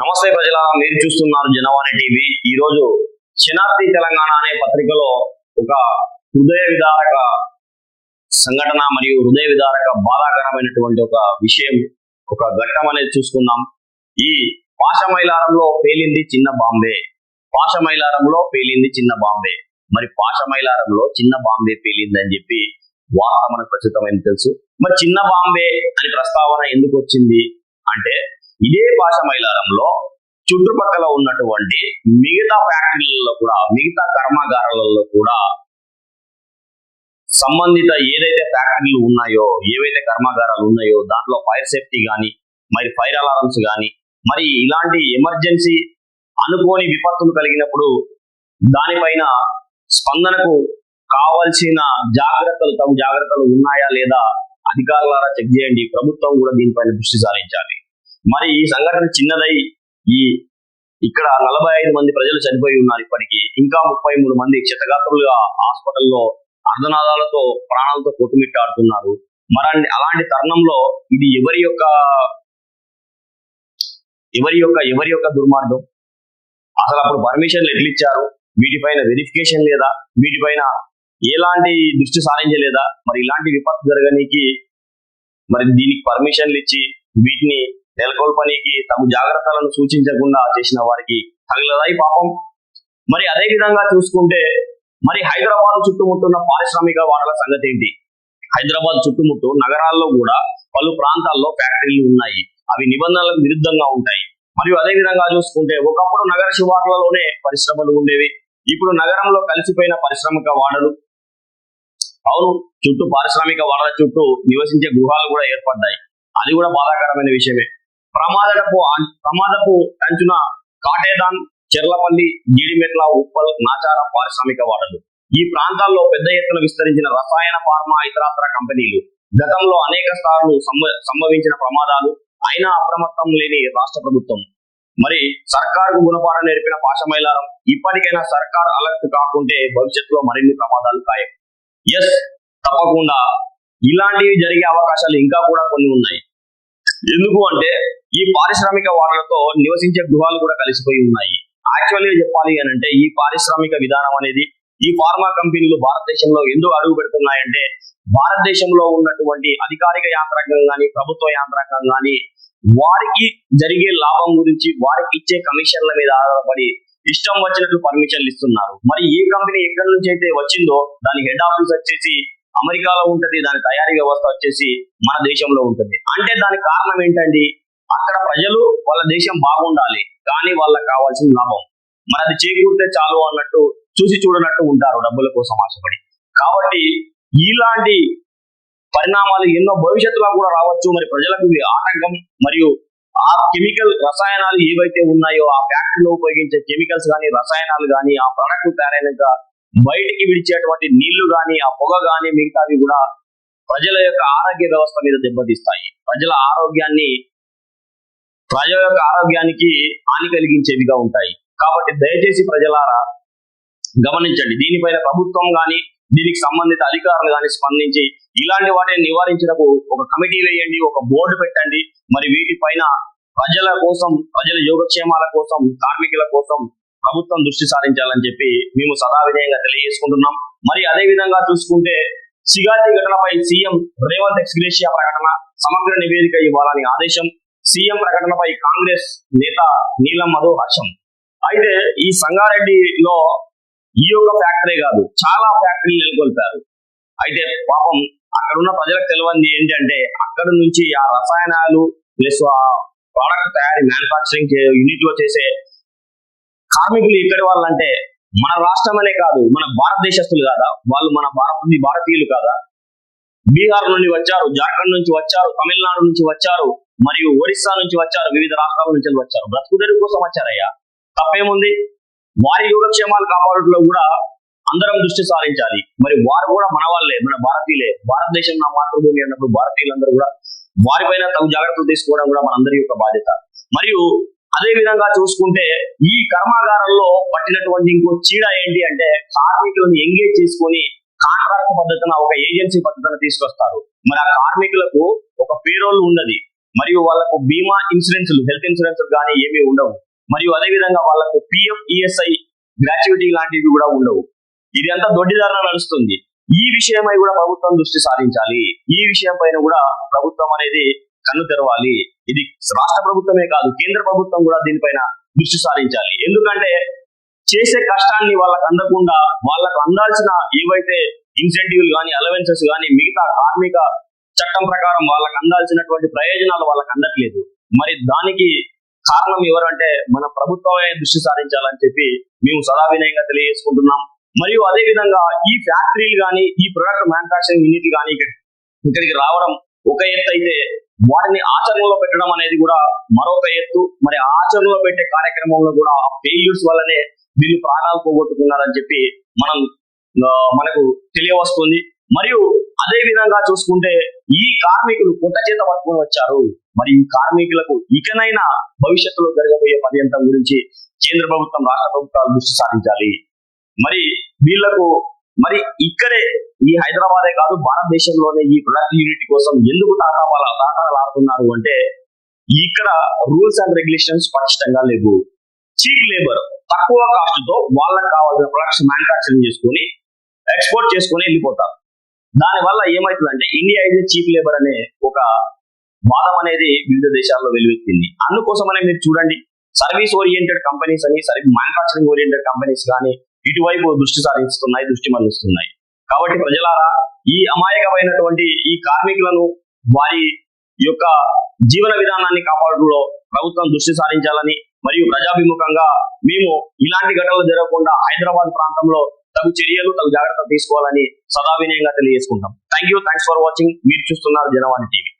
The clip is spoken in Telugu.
నమస్తే ప్రజలారా మీరు చూస్తున్నారు జనవాణి టీవీ. ఈ రోజు శనార్థి తెలంగాణ అనే పత్రికలో ఒక హృదయ విదారక సంఘటన మరియు హృదయ విదారక బాధాకరమైనటువంటి ఒక విషయం ఒక ఘట్టం అనేది చూసుకుందాం. ఈ పాశమైలారంలో పేలింది చిన్న బాంబే. పాశమైలారంలో పేలింది చిన్న బాంబే. మరి పాశమైలారంలో చిన్న బాంబే పేలింది అని చెప్పి వార్త మనకు ప్రస్తుతమైంది తెలుసు. మరి చిన్న బాంబే అనే ప్రస్తావన ఎందుకు వచ్చింది? అంటే ఇదే భాష మైలారంలో చుట్టుపక్కల ఉన్నటువంటి మిగతా ఫ్యాక్టరీలలో కూడా మిగతా కర్మాగారాలలో కూడా సంబంధిత ఏదైతే ఫ్యాక్టరీలు ఉన్నాయో ఏవైతే కర్మాగారాలు ఉన్నాయో దాంట్లో ఫైర్ సేఫ్టీ కానీ మరి ఫైర్ అలారమ్స్ కానీ మరి ఇలాంటి ఎమర్జెన్సీ అనుకోని విపత్తులు కలిగినప్పుడు దానిపైన స్పందనకు కావలసిన జాగ్రత్తలు తగు జాగ్రత్తలు ఉన్నాయా లేదా అధికారులారా చెక్ చేయండి. ప్రభుత్వం కూడా దీనిపైన దృష్టి సారించాలి. మరి ఈ సంఘటన చిన్నదై ఈ ఇక్కడ నలభై ఐదు మంది ప్రజలు చనిపోయి ఉన్నారు ఇప్పటికీ. ఇంకా ముప్పై మూడు మంది క్షతగాత్రులుగా హాస్పిటల్లో అర్ధనాదాలతో ప్రాణాలతో కొట్టుమిట్టాడుతున్నారు మరి అలాంటి తరుణంలో ఇది ఎవరి యొక్క ఎవరి యొక్క ఎవరి యొక్క దుర్మార్గం? అసలు అప్పుడు పర్మిషన్లు ఎట్లు ఇచ్చారు? వీటిపైన వెరిఫికేషన్ లేదా? వీటిపైన ఎలాంటి దృష్టి సారించలేదా? మరి ఇలాంటి విపత్తు జరగనీకి మరి దీనికి పర్మిషన్లు ఇచ్చి వీటిని నెలకొల్పనీకి తమ జాగ్రత్తలను సూచించకుండా చేసిన వారికి తగలదాయి పాపం? మరి అదే విధంగా చూసుకుంటే మరి హైదరాబాద్ చుట్టుముట్టున్న పారిశ్రామిక వాడల సంగతి ఏంటి హైదరాబాద్ చుట్టుముట్టు నగరాల్లో కూడా పలు ప్రాంతాల్లో ఫ్యాక్టరీలు ఉన్నాయి. అవి నిబంధనలకు విరుద్ధంగా ఉంటాయి. మరియు అదే విధంగా చూసుకుంటే ఒకప్పుడు నగర శివార్లలోనే పరిశ్రమలు ఉండేవి. ఇప్పుడు నగరంలో కలిసిపోయిన పారిశ్రామిక వాడలు అవును చుట్టూ పారిశ్రామిక వాడల చుట్టూ నివసించే గృహాలు కూడా ఏర్పడ్డాయి. అది కూడా బాధాకరమైన విషయమే. ప్రమాదపు ప్రమాదపు అంచున కాటేదాన్ చెర్లపల్లి జీడిమెట్ల ఉప్పల్ నాచార పారిశ్రామిక వాడలు. ఈ ప్రాంతాల్లో పెద్ద ఎత్తున విస్తరించిన రసాయన ఫార్మా ఇతరాతర కంపెనీలు. గతంలో అనేక సార్లు సంభ- సంభవించిన ప్రమాదాలు అయినా అప్రమత్తం లేని రాష్ట్ర ప్రభుత్వం. మరి సర్కారుకు గుణపాఠం నేర్పిన పాశమైలారం ఇప్పటికైనా సర్కార్ అలర్ట్ కాకుంటే భవిష్యత్తులో మరిన్ని ప్రమాదాలు ఖాయం. ఎస్ తప్పకుండా. ఇలాంటివి జరిగే అవకాశాలు ఇంకా కూడా కొన్ని ఉన్నాయి. ఎందుకు అంటే ఈ పారిశ్రామిక వాడలతో నివసించే గృహాలు కూడా కలిసిపోయి ఉన్నాయి. యాక్చువల్గా చెప్పాలి అని అంటే ఈ పారిశ్రామిక విధానం అనేది ఈ ఫార్మా కంపెనీలు భారతదేశంలో ఎందుకు అడుగు పెడుతున్నాయంటే భారతదేశంలో ఉన్నటువంటి అధికారిక యాంత్రాంగం కానీ ప్రభుత్వ యాంత్రాంగం కానీ వారికి జరిగే లాభం గురించి వారికి ఇచ్చే కమిషన్ల మీద ఆధారపడి ఇష్టం వచ్చినట్లు పర్మిషన్లు ఇస్తున్నారు. మరి ఏ కంపెనీ ఎక్కడి నుంచి అయితే వచ్చిందో దాని హెడ్ ఆఫీస్ వచ్చేసి అమెరికాలో ఉంటది దాని తయారీ వ్యవస్థ వచ్చేసి మన దేశంలో ఉంటుంది. అంటే దానికి కారణం ఏంటండి? అక్కడ ప్రజలు వాళ్ళ దేశం బాగుండాలి కానీ వాళ్ళకి కావాల్సిన లాభం. మరి చేకూరితే చాలు అన్నట్టు చూసి చూడనట్టు ఉంటారు డబ్బుల కోసం ఆశపడి. కాబట్టి ఇలాంటి పరిణామాలు ఎన్నో భవిష్యత్తులో కూడా రావచ్చు. మరి ప్రజలకు ఆటంకం మరియు ఆ కెమికల్ రసాయనాలు ఏవైతే ఉన్నాయో ఆ ఫ్యాక్టరీలో ఉపయోగించే కెమికల్స్ కానీ రసాయనాలు కానీ ఆ ప్రొడక్ట్ తయారైనాక బయటికి విడిచేటువంటి నీళ్ళు గాని ఆ పొగ గాని మిగతావి కూడా ప్రజల యొక్క ఆరోగ్య వ్యవస్థ మీద దెబ్బతీస్తాయి. ప్రజల ఆరోగ్యాన్ని ప్రజల యొక్క ఆరోగ్యానికి హాని కలిగించేవిగా ఉంటాయి. కాబట్టి దయచేసి ప్రజలారా గమనించండి. దీనిపైన ప్రభుత్వం కానీ దీనికి సంబంధిత అధికారులు కానీ స్పందించి ఇలాంటి వాటిని నివారించడానికి ఒక కమిటీ వేయండి ఒక బోర్డు పెట్టండి. మరి వీటిపైన ప్రజల కోసం ప్రజల యోగక్షేమాల కోసం కార్మికుల కోసం ప్రభుత్వం దృష్టి సారించాలని చెప్పి మేము సదా వినయంగా తెలియజేసుకుంటున్నాం. మరి అదే విధంగా చూసుకుంటే సిగాటి ఘటనపై సీఎం రేవంత్ ఎక్స్గ్రేషియా ప్రకటన సమగ్ర నివేదిక ఇవ్వాలని ఆదేశం సీఎం ప్రకటనపై కాంగ్రెస్ నేత నీలం మధు హర్షం అయితే ఈ సంగారెడ్డిలో ఈ యొక్క ఫ్యాక్టరీ కాదు చాలా ఫ్యాక్టరీలు నెలకొల్పారు. అయితే పాపం అక్కడున్న ప్రజలకు తెలియంది ఏంటంటే అక్కడ నుంచి ఆ రసాయనాలు ప్లస్ ఆ ప్రోడక్ట్ తయారీ మ్యానుఫాక్చరింగ్ యూనిట్లో చేసే కార్మికులు ఎక్కడి వాళ్ళంటే మన రాష్ట్రం అనే కాదు మన భారతదేశస్తులు కాదా? వాళ్ళు మన భారత భారతీయులు కాదా? బీహార్ నుండి వచ్చారు జార్ఖండ్ నుంచి వచ్చారు తమిళనాడు నుంచి వచ్చారు మరియు ఒరిస్సా నుంచి వచ్చారు వివిధ రాష్ట్రాల నుంచి వచ్చారు. బ్రతుకుదెరువు కోసం వచ్చారయ్యా. తప్పేముంది? వారి యోగక్షేమాలు కాపాడటంలో కూడా అందరం దృష్టి సారించాలి. మరి వారు కూడా మన వాళ్ళే మన భారతీయులే. భారతదేశం నా మాతృభూమి అన్నప్పుడు భారతీయులందరూ కూడా వారిపైన తగు జాగ్రత్తలు తీసుకోవడం కూడా మనందరి యొక్క బాధ్యత. మరియు అదే విధంగా చూసుకుంటే ఈ కర్మాగారంలో పట్టినటువంటి ఇంకో చీడ ఏంటి అంటే కార్మికులను ఎంగేజ్ చేసుకొని కాంట్రాక్ట్ పద్ధతిన ఒక ఏజెన్సీ పద్ధతిన తీసుకొస్తారు. మరి ఆ కార్మికులకు ఒక పేరోల్ ఉన్నది మరియు వాళ్ళకు బీమా ఇన్సూరెన్స్ హెల్త్ ఇన్సూరెన్స్ కానీ ఏమీ ఉండవు. మరియు అదే విధంగా వాళ్ళకు పిఎఫ్ ఈఎస్ఐ గ్రాట్యుటీ లాంటివి కూడా ఉండవు. ఇది అంతా దొడ్డిదారణ నడుస్తుంది. ఈ విషయమై కూడా ప్రభుత్వం దృష్టి సారించాలి. ఈ విషయం పైన కూడా ప్రభుత్వం అనేది కన్ను తెరవాలి. ఇది రాష్ట్ర ప్రభుత్వమే కాదు కేంద్ర ప్రభుత్వం కూడా దీనిపైన దృష్టి సారించాలి. ఎందుకంటే చేసే కష్టాన్ని వాళ్ళకు అందకుండా వాళ్ళకు అందాల్సిన ఏవైతే ఇన్సెంటివ్లు కానీ అలవెన్సెస్ కానీ మిగతా కార్మిక చట్టం ప్రకారం వాళ్ళకు అందాల్సినటువంటి ప్రయోజనాలు వాళ్ళకి అందట్లేదు. మరి దానికి కారణం ఎవరంటే మన ప్రభుత్వమే దృష్టి సారించాలని చెప్పి మేము సదా వినయంగా తెలియజేసుకుంటున్నాం. మరియు అదే విధంగా ఈ ఫ్యాక్టరీలు కానీ ఈ ప్రొడక్ట్ మ్యానుఫాక్చరింగ్ యూనిట్ కానీ ఇక్కడికి రావడం ఒక ఎత్తు అయితే వాటిని ఆచరణలో పెట్టడం అనేది కూడా మరొక ఎత్తు మరి ఆచరణలో పెట్టే కార్యక్రమంలో కూడా ఫెయిల్యూర్స్ వల్లనే వీళ్ళు ప్రాణాలు పోగొట్టుకున్నారని చెప్పి మనం మనకు తెలియవస్తుంది. మరియు అదే విధంగా చూసుకుంటే ఈ కార్మికులు కొత్త చేత పట్టుకుని వచ్చారు. మరి ఈ కార్మికులకు ఇకనైనా భవిష్యత్తులో జరగబోయే పర్యంతం గురించి కేంద్ర ప్రభుత్వం రాష్ట్ర ప్రభుత్వాలు దృష్టి సారించాలి. మరి వీళ్ళకు మరి ఇక్కడే ఈ హైదరాబాదే కాదు భారతదేశంలోనే ఈ ప్రొడక్ట్ యూనిట్ కోసం ఎందుకు తాతాపాల తాతాలాడుతున్నారు అంటే ఇక్కడ రూల్స్ అండ్ రెగ్యులేషన్స్ స్పష్టంగా లేవు. చీప్ లేబర్ తక్కువ కాస్ట్తో వాళ్ళకి కావాల్సిన ప్రొడక్ట్స్ మ్యానుఫ్యాక్చరింగ్ చేసుకొని ఎక్స్పోర్ట్ చేసుకొని వెళ్ళిపోతారు. దాని వల్ల ఏమవుతుందంటే ఇండియా అయితే చీప్ లేబర్ అనే ఒక వాదం అనేది వివిధ దేశాల్లో వెలువెత్తింది. అందుకోసమనే మీరు చూడండి సర్వీస్ ఓరియంటెడ్ కంపెనీస్ అని సర్వీ మ్యానుఫాక్చరింగ్ ఓరియంటెడ్ కంపెనీస్ కానీ ఇటువైపు దృష్టి సారిస్తున్నాయి దృష్టి మళ్ళిస్తున్నాయి. కాబట్టి ప్రజలారా ఈ అమాయకమైనటువంటి ఈ కార్మికులను వారి యొక్క జీవన విధానాన్ని కాపాడడంలో ప్రభుత్వం దృష్టి సారించాలని మరియు ప్రజాభిముఖంగా మేము ఇలాంటి ఘటనలు జరగకుండా హైదరాబాద్ ప్రాంతంలో తగు చర్యలు తగు జాగ్రత్తలు తీసుకోవాలని సదా వినయంగా తెలియజేసుకుంటాం thank you thanks for watching మీరు చూస్తున్నారు జనవాణి టీవీ.